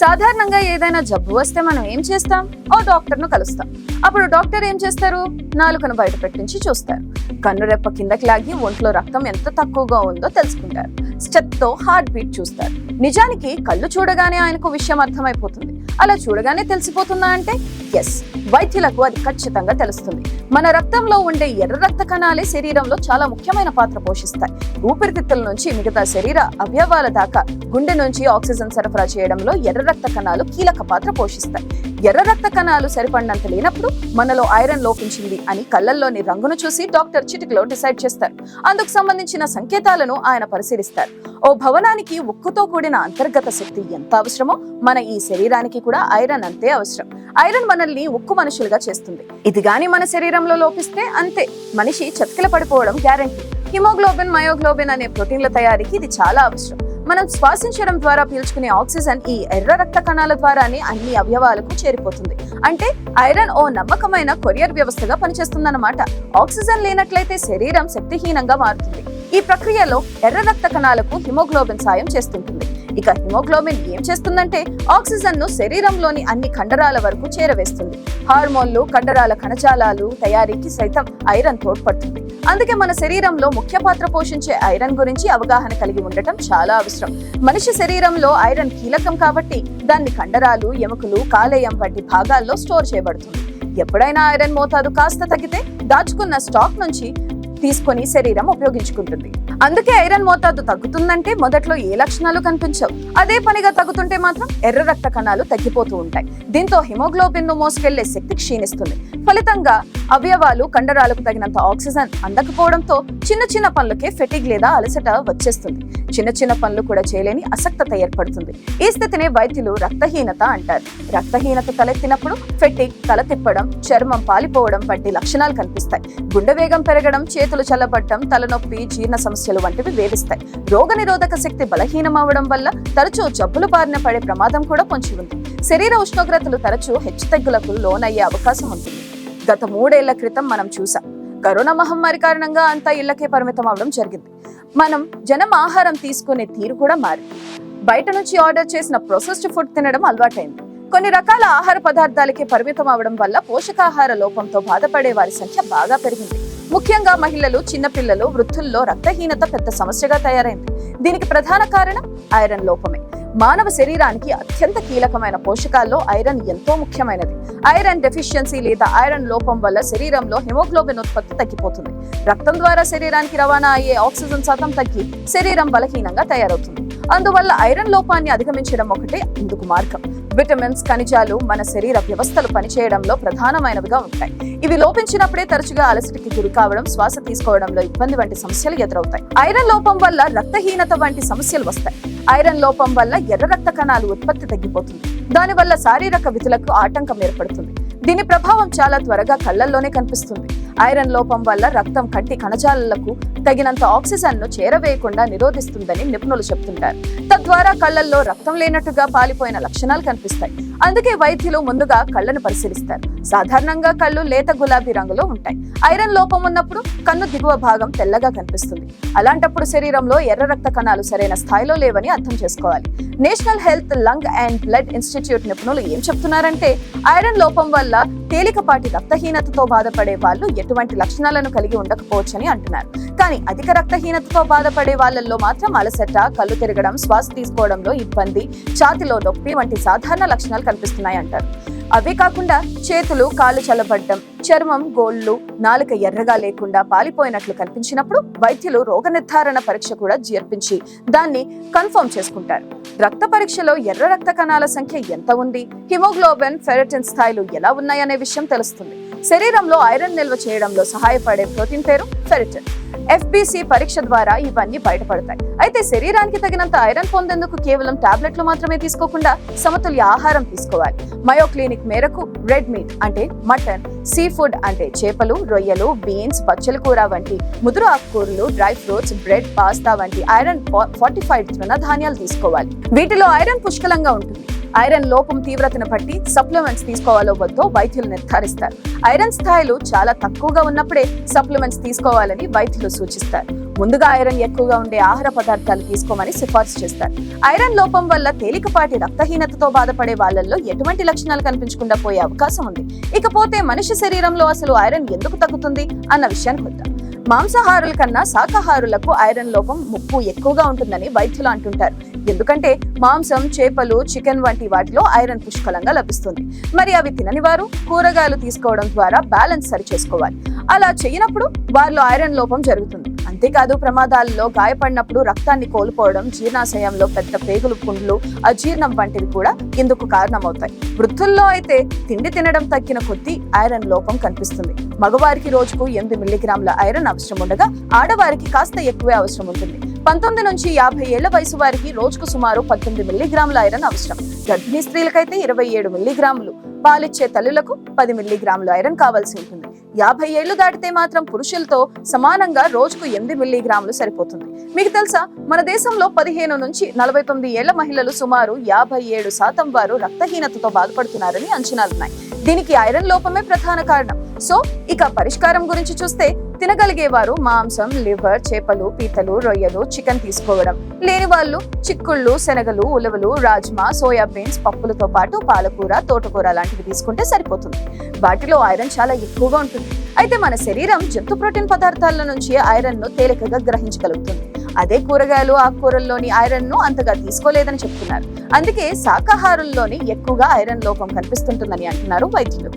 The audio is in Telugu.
సాధారణంగా ఏదైనా జబ్బు వస్తే మనం ఏం చేస్తాం? ఓ డాక్టర్ను కలుస్తాం. అప్పుడు డాక్టర్ ఏం చేస్తారు? నాలుకను బయట పెట్టించి చూస్తారు. కన్ను రెప్ప కిందకి లాగి ఒంట్లో రక్తం ఎంత తక్కువగా ఉందో తెలుసుకుంటారు. స్టెప్తో హార్ట్ బీట్ చూస్తారు. నిజానికి కళ్ళు చూడగానే ఆయనకు విషయం అర్థమైపోతుంది. అలా చూడగానే తెలిసిపోతుందా అంటే? ఎస్ వైద్యులకు అది ఖచ్చితంగా తెలుస్తుంది. మన రక్తంలో ఉండే ఎర్ర రక్త కణాలే శరీరంలో చాలా ముఖ్యమైన పాత్ర పోషిస్తాయి. ఊపిరితిత్తుల నుంచి మిగతా శరీర అవయవాల దాకా గుండె నుంచి ఆక్సిజన్ సరఫరా చేయడంలో ఎర్ర రక్త కణాలు కీలక పాత్ర పోషిస్తాయి. ఎర్ర రక్త కణాలు సరిపడినంత లేనప్పుడు మనలో ఐరన్ లోపించింది అని కళ్ళల్లోని రంగును చూసి డాక్టర్ చిటికలో డిసైడ్ చేస్తారు. అందుకు సంబంధించిన సంకేతాలను ఆయన పరిశీలిస్తారు. ఓ భవనానికి ఉక్కుతో కూడిన అంతర్గత శక్తి ఎంత అవసరమో మన ఈ శరీరానికి కూడా ఐరన్ అంతే అవసరం. ఐరన్ మనల్ని ఉక్కు మనుషులుగా చేస్తుంది. ఇది గాని మన శరీరంలో లోపిస్తే అంతే. మనిషి చతికిల పడిపోవడం గ్యారంటీ. హిమోగ్లోబిన్ మయోగ్లోబిన్ అనే ప్రోటీన్ల తయారీకి ఇది చాలా అవసరం. మనం శ్వాసించడం ద్వారా పీల్చుకునే ఆక్సిజన్ ఈ ఎర్ర రక్త కణాల ద్వారానే అన్ని అవయవాలకు చేరిపోతుంది. అంటే ఐరన్ ఓ నమ్మకమైన కొరియర్ వ్యవస్థగా పనిచేస్తుందన్నమాట. ఆక్సిజన్ లేనట్లయితే శరీరం శక్తిహీనంగా మారుతుంది. ఈ ప్రక్రియలో ఎర్ర రక్త కణాలకు హిమోగ్లోబిన్ సాయం చేస్తుంటుంది. ఇక హిమోగ్లోబిన్ ఏం చేస్తుందంటే ఆక్సిజన్ను శరీరంలోని అన్ని కండరాల వరకు చేరవేస్తుంది. హార్మోన్లు కండరాల కణజాలాలు తయారీకి సైతం ఐరన్ తోడ్పడుతుంది. అందుకే మన శరీరంలో ముఖ్య పాత్ర పోషించే ఐరన్ గురించి అవగాహన కలిగి ఉండటం చాలా అవసరం. మనిషి శరీరంలో ఐరన్ కీలకం కాబట్టి దాన్ని కండరాలు ఎముకలు కాలేయం వంటి భాగాల్లో స్టోర్ చేయబడుతుంది. ఎప్పుడైనా ఐరన్ మోతాదు కాస్త తగ్గితే దాచుకున్న స్టాక్ నుంచి తీసుకొని శరీరం ఉపయోగించుకుంటుంది. అందుకే ఐరన్ మోతాదు తగ్గుతుందంటే మొదట్లో ఏ లక్షణాలు కనిపించవు. అదే పనిగా తగ్గుతుంటే మాత్రం ఎర్ర రక్త కణాలు తగ్గిపోతూ ఉంటాయి. దీంతో హిమోగ్లోబిన్ను మోసుకెళ్ళే శక్తి క్షీణిస్తుంది. ఫలితంగా అవయవాలు కండరాలకు తగినంత ఆక్సిజన్ అందకపోవడంతో చిన్న చిన్న పనులకే ఫెటిగ్ లేదా అలసట వచ్చేస్తుంది. చిన్న చిన్న పనులు కూడా చేయలేని అసక్తత ఏర్పడుతుంది. ఈ స్థితిని వైద్యులు రక్తహీనత అంటారు. రక్తహీనత తలెత్తినప్పుడు ఫెటిగ్ తల తిప్పడం చర్మం పాలిపోవడం వంటి లక్షణాలు కనిపిస్తాయి. గుండె వేగం పెరగడం చేతులు చల్లబడటం తలనొప్పి జీర్ణ సమస్యలు వంటివి వేధిస్తాయి. రోగ నిరోధక శక్తి బలహీనమవడం వల్ల తరచూ జబ్బులు బారిన పడే ప్రమాదం కూడా పొంచి ఉంది. శరీర ఉష్ణోగ్రతలు తరచూ హెచ్చుతగ్గులకు లోనయ్యే అవకాశం ఉంటుంది. గత మూడేళ్ళ క్రితం మనం చూసాం కరోనా మహమ్మారి కారణంగా అంతా ఇళ్ళకే పరిమితం అవడం జరిగింది. మనం జనం ఆహారం తీసుకునే తీరు కూడా మారింది. బయట నుంచి ఆర్డర్ చేసిన ప్రొసెస్డ్ ఫుడ్ తినడం అలవాటైంది. కొన్ని రకాల ఆహార పదార్థాలకే పరిమితం అవడం వల్ల పోషకాహార లోపంతో బాధపడే వారి సంఖ్య బాగా పెరిగింది. ముఖ్యంగా మహిళలు చిన్నపిల్లలు వృద్ధుల్లో రక్తహీనత పెద్ద సమస్యగా తయారైంది. దీనికి ప్రధాన కారణం ఐరన్ లోపమే. మానవ శరీరానికి అత్యంత కీలకమైన పోషకాల్లో ఐరన్ ఎంతో ముఖ్యమైనది. ఐరన్ డెఫిషియన్సీ లేదా ఐరన్ లోపం వల్ల శరీరంలో హిమోగ్లోబిన్ ఉత్పత్తి తగ్గిపోతుంది. రక్తం ద్వారా శరీరానికి రవాణా అయ్యే ఆక్సిజన్ శాతం తగ్గి శరీరం బలహీనంగా తయారవుతుంది. అందువల్ల ఐరన్ లోపాన్ని అధిగమించడం ఒకటే ఇందుకు మార్గం. విటమిన్స్ ఖనిజాలు మన శరీర వ్యవస్థలు పనిచేయడంలో ప్రధానమైనవిగా ఉంటాయి. ఇవి లోపించినప్పుడే తరచుగా అలసటికి గురి కావడం శ్వాస తీసుకోవడంలో ఇబ్బంది వంటి సమస్యలు ఎదురవుతాయి. ఐరన్ లోపం వల్ల రక్తహీనత వంటి సమస్యలు వస్తాయి. ఐరన్ లోపం వల్ల ఎర్ర రక్త కణాలు ఉత్పత్తి తగ్గిపోతుంది. దానివల్ల శారీరక విధులకు ఆటంకం ఏర్పడుతుంది. దీని ప్రభావం చాలా త్వరగా కళ్ళల్లోనే కనిపిస్తుంది. ఐరన్ లోపం వల్ల రక్తం కంటి కణజాలాలకు తగినంత ఆక్సిజన్ను చేరవేయకుండా నిరోధిస్తుందని నిపుణులు చెప్తుంటారు. తద్వారా కళ్ళల్లో రక్తం లేనట్టుగా పాలిపోయిన లక్షణాలు కనిపిస్తాయి. అందుకే వైద్యులు ముందుగా కళ్ళను పరిశీలిస్తారు. సాధారణంగా కళ్ళు లేత గులాబీ రంగులో ఉంటాయి. ఐరన్ లోపం ఉన్నప్పుడు కన్ను దిగువ భాగం తెల్లగా కనిపిస్తుంది. అలాంటప్పుడు శరీరంలో ఎర్ర రక్త కణాలు సరైన స్థాయిలో లేవని అర్థం చేసుకోవాలి. National health lung and blood institute నిపుణులు ఏం చెప్తున్నారంటే ఐరన్ లోపం వల్ల తేలికపాటి రక్తహీనతతో బాధపడే వాళ్ళు ఎటువంటి లక్షణాలను కలిగి ఉండకపోవచ్చని అంటున్నారు. కానీ అధిక రక్తహీనతతో బాధపడే వాళ్ళల్లో మాత్రం అలసట కళ్ళు తిరగడం శ్వాస తీసుకోవడంలో ఇబ్బంది ఛాతిలో నొప్పి వంటి సాధారణ లక్షణాలు కనిపిస్తున్నాయి అంటారు అవే కాకుండా చేతులు కాళ్ళు చల్లబడ్డం చర్మం గోళ్ళు నాలుక ఎర్రగా లేకుండా పాలిపోయినట్లు కనిపించినప్పుడు వైద్యులు రోగ నిర్ధారణ పరీక్ష కూడా జరిపించి దాన్ని కన్ఫర్మ్ చేసుకుంటారు. రక్త పరీక్షలో ఎర్ర రక్త కణాల సంఖ్య ఎంత ఉంది? హిమోగ్లోబిన్ ఫెరటిన్ స్థాయిలు ఎలా ఉన్నాయనే విషయం తెలుస్తుంది. శరీరంలో ఐరన్ నిల్వ చేయడంలో సహాయపడే ప్రోటీన్ పేరు ఫెరిటిన్. ఎఫ్బిసి పరీక్ష ద్వారా ఇవన్నీ బయటపడతాయి. అయితే శరీరానికి తగినంత ఐరన్ పొందేందుకు కేవలం టాబ్లెట్లు మాత్రమే తీసుకోకుండా సమతుల్య ఆహారం తీసుకోవాలి. మయో క్లినిక్ మేరకు రెడ్ మీట్ అంటే మటన్ సీ ఫుడ్ అంటే చేపలు రొయ్యలు బీన్స్ పచ్చల కూర వంటి ముదురు ఆకుకూరలు డ్రై ఫ్రూట్స్ బ్రెడ్ పాస్తా వంటి ఐరన్ ఫార్టిఫైడ్ తృణధాన్యాలు తీసుకోవాలి. వీటిలో ఐరన్ పుష్కలంగా ఉంటుంది. ఐరన్ లోపం తీవ్రతను బట్టి సప్లిమెంట్స్ తీసుకోవాలో వద్దో వైద్యులు నిర్ధారిస్తారు. ఐరన్ స్థాయిలు చాలా తక్కువగా ఉన్నప్పుడే సప్లిమెంట్స్ తీసుకోవాలని వైద్యులు సూచిస్తారు. ముందుగా ఐరన్ ఎక్కువగా ఉండే ఆహార పదార్థాలు తీసుకోమని సిఫార్సు చేస్తారు. ఐరన్ లోపం వల్ల తేలికపాటి రక్తహీనతతో బాధపడే వాళ్ళల్లో ఎటువంటి లక్షణాలు కనిపించకుండా పోయే అవకాశం ఉంది. ఇకపోతే మనిషి శరీరంలో అసలు ఐరన్ ఎందుకు తగ్గుతుంది అన్న విషయానికి వద్దాం మాంసాహారుల కన్నా శాకాహారులకు ఐరన్ లోపం ముప్పు ఎక్కువగా ఉంటుందని వైద్యులు అంటుంటారు. ఎందుకంటే మాంసం చేపలు చికెన్ వంటి వాటిలో ఐరన్ పుష్కలంగా లభిస్తుంది. మరి అవి తినని వారు కూరగాయలు తీసుకోవడం ద్వారా బ్యాలెన్స్ సరి చేసుకోవాలి అలా చేయనప్పుడు వారిలో ఐరన్ లోపం జరుగుతుంది. అంతేకాదు ప్రమాదాల్లో గాయపడినప్పుడు రక్తాన్ని కోల్పోవడం జీర్ణాశయంలో పెద్ద పేగులు పుండ్లు అజీర్ణం వంటివి కూడా ఇందుకు కారణమవుతాయి. వృద్ధుల్లో అయితే తిండి తినడం తగ్గిన కొద్దీ ఐరన్ లోపం కనిపిస్తుంది. మగవారికి రోజుకు ఎనిమిది మిల్లీగ్రాముల ఐరన్ అవసరం ఉండగా ఆడవారికి కాస్త ఎక్కువే అవసరం ఉంటుంది. పంతొమ్మిది నుంచి యాభై ఏళ్ళ వయసు వారికి రోజుకు సుమారు పద్దెనిమిది మిల్లీగ్రాముల ఐరన్ అవసరం. గర్భిణీ స్త్రీలకైతే ఇరవై ఏడు మిల్లీగ్రాములు. పాలిచ్చే తల్లులకు పది మిల్లీగ్రాములు ఐరన్ కావాల్సి ఉంటుంది. యాభై ఏళ్ళు దాటితే మాత్రం పురుషులతో సమానంగా రోజుకు ఎనిమిది మిల్లీగ్రాములు సరిపోతుంది. మీకు తెలుసా? మన దేశంలో పదిహేను నుంచి నలభై తొమ్మిది ఏళ్ళ మహిళలు సుమారు యాభై ఏడు శాతం వారు రక్తహీనతతో బాధపడుతున్నారని అంచనాలున్నాయి. దీనికి ఐరన్ లోపమే ప్రధాన కారణం. సో ఇక పరిష్కారం గురించి చూస్తే తినగలిగేవారు మాంసం లివర్ చేపలు పీతలు రొయ్యలు చికెన్ తీసుకోవడం. లేని వాళ్ళు చిక్కుళ్ళు శనగలు ఉలవలు రాజ్మా సోయాబీన్స్ పప్పులతో పాటు పాలకూర తోటకూర లాంటివి తీసుకుంటే సరిపోతుంది. వాటిలో ఐరన్ చాలా ఎక్కువగా ఉంటుంది. అయితే మన శరీరం జంతు ప్రోటీన్ పదార్థాల నుంచి ఐరన్ను తేలికగా గ్రహించగలుగుతుంది. అదే కూరగాయలు ఆకుకూరల్లోని ఐరన్ను అంతగా తీసుకోలేదని చెప్తున్నారు. అందుకే శాకాహారంలోని ఎక్కువగా ఐరన్ లోపం కనిపిస్తుంటుందని అంటున్నారు వైద్యులు.